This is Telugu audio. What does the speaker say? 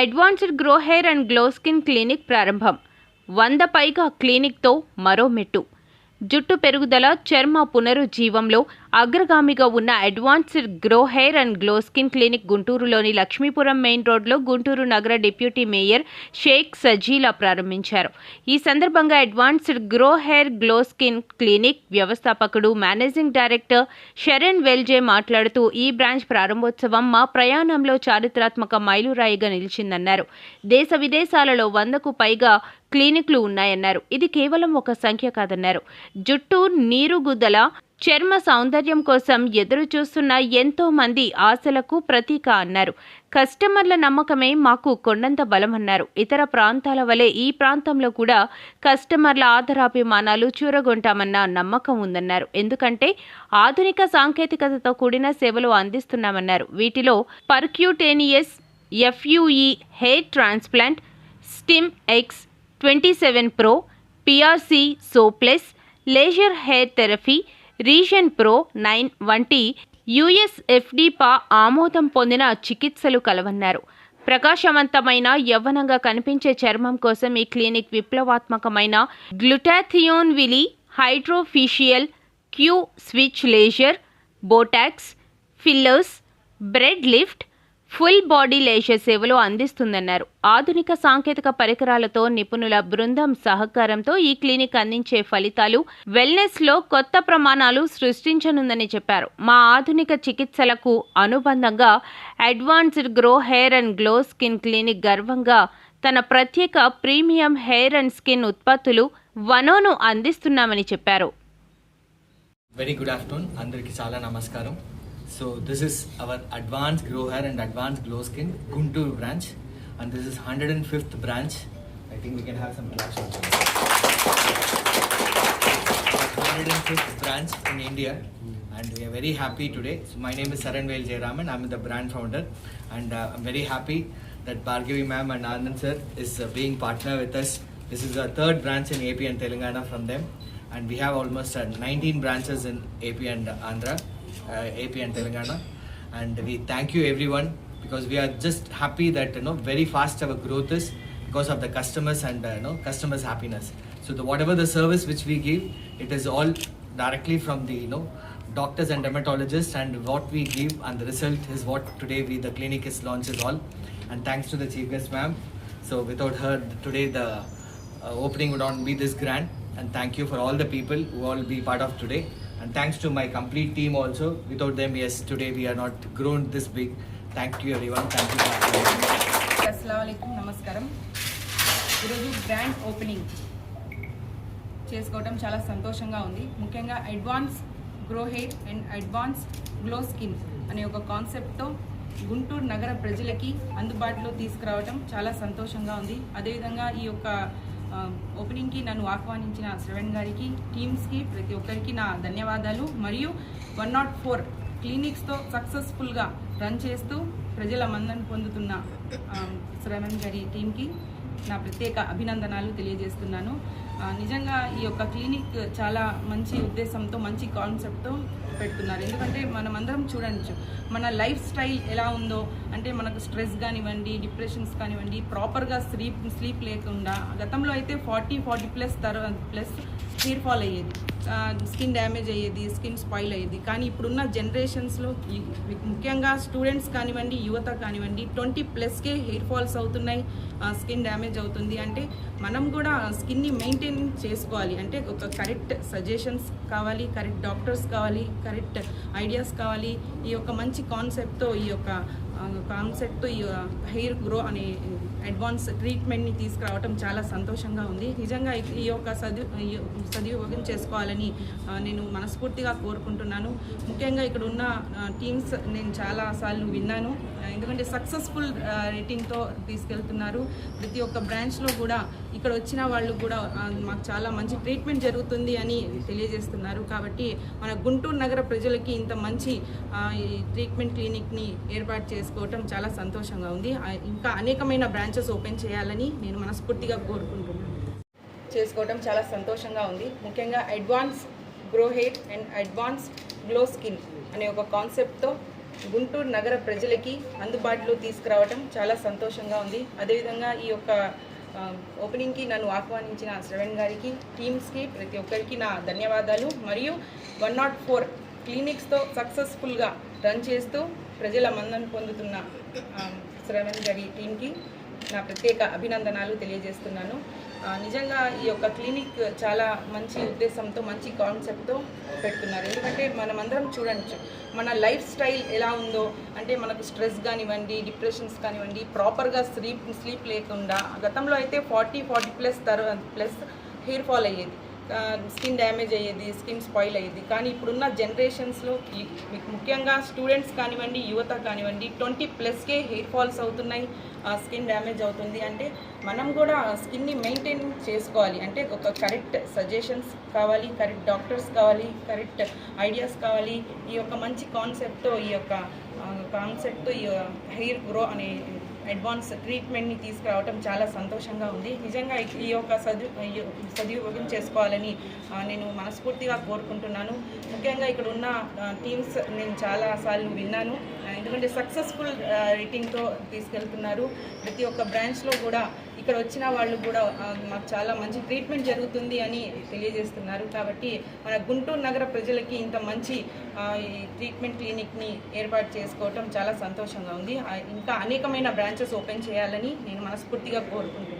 Advanced Grow Hair and Glow Skin Clinic ప్రారంభం. వంద పైగా క్లినిక్తో మరో మెట్టు. జుట్టు పెరుగుదల చర్మ పునరుజ్జీవంలో అగ్రగామిగా ఉన్న Advanced Grow Hair and Glow Skin Clinic గుంటూరులోని లక్ష్మీపురం మెయిన్ రోడ్లో గుంటూరు నగర డిప్యూటీ మేయర్ షేక్ సజీలా ప్రారంభించారు. ఈ సందర్భంగా Advanced Grow Hair Glow Skin Clinic వ్యవస్థాపకుడు మేనేజింగ్ డైరెక్టర్ షరణ్ వెల్జే మాట్లాడుతూ ఈ బ్రాంచ్ ప్రారంభోత్సవం మా ప్రయాణంలో చారిత్రాత్మక మైలురాయిగా నిలిచిందన్నారు. దేశ విదేశాలలో వందకు పైగా క్లినిక్లు ఉన్నాయన్నారు. ఇది కేవలం ఒక సంఖ్య కాదన్నారు. జుట్టు నీరుగుదల చర్మ సౌందర్యం కోసం ఎదురు చూస్తున్న ఎంతో మంది ఆశలకు ప్రతీక అన్నారు. కస్టమర్ల నమ్మకమే మాకు కొండంత బలమన్నారు. ఇతర ప్రాంతాల వలె ఈ ప్రాంతంలో కూడా కస్టమర్ల ఆధారాభిమానాలు చూరగొంటామన్న నమ్మకం ఉందన్నారు. ఎందుకంటే ఆధునిక సాంకేతికతతో కూడిన సేవలు అందిస్తున్నామన్నారు. వీటిలో percutaneous FUE hair transplant stim X twenty seven pro PRC soapless laser hair therapy regen pro nine వంటి యుఎస్ఎఫ్డిపా ఆమోదం పొందిన చికిత్సలు కలవన్నారు. ప్రకాశవంతమైన యవ్వనంగా కనిపించే చర్మం కోసం ఈ క్లినిక్ విప్లవాత్మకమైన glutathione విలి HydraFacial Q switch laser Botox fillers thread lift full body laser సేవలు అందిస్తుందన్నారు. ఆధునిక సాంకేతిక పరికరాలతో నిపుణుల బృందం సహకారంతో ఈ క్లినిక్ అందించే ఫలితాలు వెల్నెస్లో కొత్త ప్రమాణాలు సృష్టించనుందని చెప్పారు. మా ఆధునిక చికిత్సలకు అనుబంధంగా Advanced Grow Hair and Glow Skin Clinic గర్వంగా తన ప్రత్యేక ప్రీమియం హెయిర్ అండ్ స్కిన్ ఉత్పత్తులు వనోను అందిస్తున్నామని చెప్పారు. వెరీ గుడ్ ఆఫ్టర్నూన్ అందరికీ చాలా నమస్కారం. So this is our advanced grow hair and advanced glow skin Guntur branch and this is 105th branch. I think we can have some claps 105th branch in India and we are very happy today. So my name is Saranvel Jayaraman. I'm the brand founder and uh, I'm very happy that Bhargavi ma'am and Anand sir is uh, being partner with us. This is our third branch in AP and Telangana from them and we have almost uh, 19 branches in AP and Andhra. AP and Telangana, and we thank you everyone because we are just happy that you know very fast our growth is because of the customers and uh, you know customers happiness. So the whatever the service which we give, it is all directly from the you know doctors and dermatologists and what we give and the result is what today we the clinic is launched is all. And thanks to the chief guest ma'am. So without her today the uh, opening would not be this grand. And thank you for all the people who all be part of today and thanks to my complete team also. Without them yes today we are not grown this big. Thank you everyone. Thank you for having అస్సలం నమస్కారం ఈరోజు గ్రాండ్ ఓపెనింగ్ చేసుకోవడం చాలా సంతోషంగా ఉంది. ముఖ్యంగా Advance Grow Hair and Advance Glow Skin అనే ఒక కాన్సెప్ట్తో గుంటూరు నగర ప్రజలకి అందుబాటులో తీసుకురావడం చాలా సంతోషంగా ఉంది. అదేవిధంగా ఈ యొక్క ఓపెనింగ్కి నన్ను ఆహ్వానించిన శ్రవణ్ గారికి టీమ్స్కి ప్రతి ఒక్కరికి నా ధన్యవాదాలు. మరియు వన్ నాట్ ఫోర్ క్లినిక్స్తో సక్సెస్ఫుల్గా రన్ చేస్తూ ప్రజల మందని పొందుతున్న శ్రవణ్ గారి టీంకి నా ప్రత్యేక అభినందనాలు తెలియజేస్తున్నాను. నిజంగా ఈ యొక్క క్లినిక్ చాలా మంచి ఉద్దేశంతో మంచి కాన్సెప్ట్తో పెడుతున్నారు. ఎందుకంటే మనం అందరం చూడవచ్చు మన లైఫ్ స్టైల్ ఎలా ఉందో అంటే మనకు స్ట్రెస్ కానివ్వండి డిప్రెషన్స్ కానివ్వండి ప్రాపర్గా స్లీప్ స్లీప్ లేకుండా గతంలో అయితే ఫార్టీ ఫార్టీ ప్లస్ తర్వాత ప్లస్ హెయిర్ ఫాల్ అయ్యేది. స్కిన్ డ్యామేజ్ అయ్యేది స్కిన్ స్పాయిల్ అయ్యేది. కానీ ఇప్పుడున్న జనరేషన్స్లో ముఖ్యంగా స్టూడెంట్స్ కానివ్వండి యువత కానివ్వండి ట్వంటీ ప్లస్కే హెయిర్ ఫాల్స్ అవుతున్నాయి స్కిన్ డ్యామేజ్ అవుతుంది. అంటే మనం కూడా స్కిన్ని మెయింటైన్ చేసుకోవాలి. అంటే ఒక కరెక్ట్ సజెషన్స్ కావాలి కరెక్ట్ డాక్టర్స్ కావాలి కరెక్ట్ ఐడియాస్ కావాలి. ఈ యొక్క మంచి కాన్సెప్ట్తో ఈ యొక్క కాన్సెప్ట్తో ఈ హెయిర్ గ్రో అనే అడ్వాన్స్ ట్రీట్మెంట్ని తీసుకురావటం చాలా సంతోషంగా ఉంది. నిజంగా ఈ- యొక్క సదు ఈ సదుపయోగం చేసుకోవాలని నేను మనస్ఫూర్తిగా కోరుకుంటున్నాను. ముఖ్యంగా ఇక్కడ ఉన్న టీమ్స్ నేను చాలాసార్లు విన్నాను. ఎందుకంటే సక్సెస్ఫుల్ రేటింగ్తో తీసుకెళ్తున్నారు. ప్రతి ఒక్క బ్రాంచ్లో కూడా ఇక్కడ వచ్చిన వాళ్ళు కూడా మాకు చాలా మంచి ట్రీట్మెంట్ జరుగుతుంది అని తెలియజేస్తున్నారు. కాబట్టి మన గుంటూరు నగర ప్రజలకి ఇంత మంచి ఈ ట్రీట్మెంట్ క్లినిక్ని ఏర్పాటు చేసుకోవటం చాలా సంతోషంగా ఉంది. ఇంకా అనేకమైన బ్రాంచెస్ ఓపెన్ చేయాలని నేను మనస్ఫూర్తిగా కోరుకుంటున్నాను. చేసుకోవటం చాలా సంతోషంగా ఉంది. ముఖ్యంగా Advance Grow Hair and Advance Glow Skin అనే ఒక కాన్సెప్ట్తో గుంటూరు నగర ప్రజలకి అందుబాటులో తీసుకురావటం చాలా సంతోషంగా ఉంది. అదేవిధంగా ఈ యొక్క ఓపెనింగ్కి నన్ను ఆహ్వానించిన శ్రవణ్ గారికి టీమ్స్కి ప్రతి ఒక్కరికి నా ధన్యవాదాలు. మరియు వన్ నాట్ ఫోర్ క్లినిక్స్తో సక్సెస్ఫుల్గా రన్ చేస్తూ ప్రజల మందం పొందుతున్న శ్రవణ్ గారి టీంకి నా ప్రత్యేక అభినందనాలు తెలియజేస్తున్నాను. నిజంగా ఈ యొక్క క్లినిక్ చాలా మంచి ఉద్దేశంతో మంచి కాన్సెప్ట్తో పెడుతున్నారు. ఎందుకంటే మనమందరం చూడొచ్చు మన లైఫ్ స్టైల్ ఎలా ఉందో అంటే మనకు స్ట్రెస్ కానివ్వండి డిప్రెషన్స్ కానివ్వండి ప్రాపర్గా స్లీప్ స్లీప్ లేకుండా గతంలో అయితే ఫార్టీ ఫార్టీ ప్లస్ తర్వాత ప్లస్ హెయిర్ ఫాల్ అయ్యేది. స్కిన్ డ్యామేజ్ అయ్యేది స్కిన్ స్పాయిల్ అయ్యేది. కానీ ఇప్పుడున్న జనరేషన్స్లో మీకు ముఖ్యంగా స్టూడెంట్స్ కానివ్వండి యువత కానివ్వండి ట్వంటీ ప్లస్కే హెయిర్ ఫాల్స్ అవుతున్నాయి స్కిన్ డ్యామేజ్ అవుతుంది. అంటే మనం కూడా స్కిన్ని మెయింటైన్ చేసుకోవాలి. అంటే ఒక కరెక్ట్ సజెషన్స్ కావాలి కరెక్ట్ డాక్టర్స్ కావాలి కరెక్ట్ ఐడియాస్ కావాలి. ఈ యొక్క మంచి కాన్సెప్ట్తో ఈ యొక్క కాన్సెప్ట్తో ఈ హెయిర్ గ్రో అనే అడ్వాన్స్ ట్రీట్మెంట్ని తీసుకురావటం చాలా సంతోషంగా ఉంది. నిజంగా ఈ- యొక్క సదు ఈ సదుపయోగం చేసుకోవాలని నేను మనస్ఫూర్తిగా కోరుకుంటున్నాను. ముఖ్యంగా ఇక్కడ ఉన్న టీమ్స్ నేను చాలాసార్లు విన్నాను. ఎందుకంటే సక్సెస్ఫుల్ రేటింగ్తో తీసుకెళ్తున్నారు. ప్రతి ఒక్క బ్రాంచ్లో కూడా ఇక్కడ వచ్చిన వాళ్ళు కూడా మాకు చాలా మంచి ట్రీట్మెంట్ జరుగుతుంది అని తెలియజేస్తున్నారు. కాబట్టి మన గుంటూరు నగర ప్రజలకి ఇంత మంచి ట్రీట్మెంట్ క్లినిక్ని ఏర్పాటు చేసుకోవటం చాలా సంతోషంగా ఉంది. ఇంకా అనేకమైన బ్రాంచెస్ ఓపెన్ చేయాలని నేను మనస్ఫూర్తిగా కోరుకుంటున్నాను.